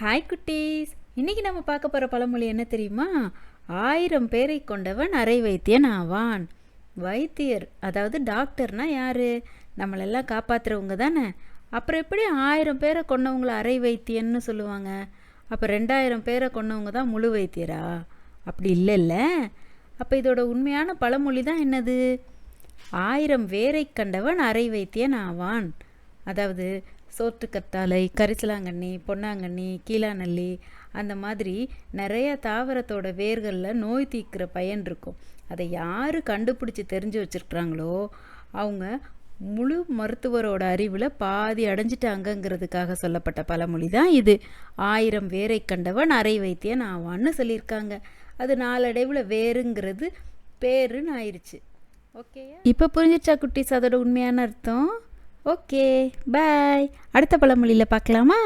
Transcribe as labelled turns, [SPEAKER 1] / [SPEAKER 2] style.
[SPEAKER 1] Hi குட்டீஸ். இன்றைக்கி நம்ம பார்க்க போகிற பழமொழி என்ன தெரியுமா? ஆயிரம் பேரை கொண்டவன் அரை வைத்தியன் ஆவான். வைத்தியர் அதாவது டாக்டர்னா யார்? நம்மளெல்லாம் காப்பாத்துறவங்க தானே. அப்புறம் எப்படி ஆயிரம் பேரை கொண்டவங்கள அரை வைத்தியன்னு சொல்லுவாங்க? அப்போ ரெண்டாயிரம் பேரை கொண்டவங்க தான் முழு வைத்தியரா? அப்படி இல்லைல்ல. அப்போ இதோட உண்மையான பழமொழி தான் என்னது? ஆயிரம் வேரை கண்டவன் அரை வைத்தியன் ஆவான். அதாவது சோற்றுக்கத்தாழை கரிசலாங்கண்ணி பொன்னாங்கண்ணி கீழாநல்லி அந்த மாதிரி நிறைய தாவரத்தோட வேர்களில் நோய் தீர்க்கிற பயன் இருக்கும். அதை யார் கண்டுபிடிச்சி தெரிஞ்சு வச்சுருக்குறாங்களோ அவங்க முழு மருத்துவரோட அறிவில் பாதி அடைஞ்சிட்டாங்கங்கிறதுக்காக சொல்லப்பட்ட பழமொழி தான் இது. ஆயிரம் வேரை கண்டவன் அரை வைத்தியன் ஆவான்னு சொல்லியிருக்காங்க. அது நாளடைவில் வேருங்கிறது பேருன்னு ஆயிடுச்சு ஓகே இப்போ புரிஞ்சிச்சா குட்டீஸ் அதோட உண்மையான அர்த்தம்? Okay bye. அடுத்த பழமொழியில் பார்க்கலாமா?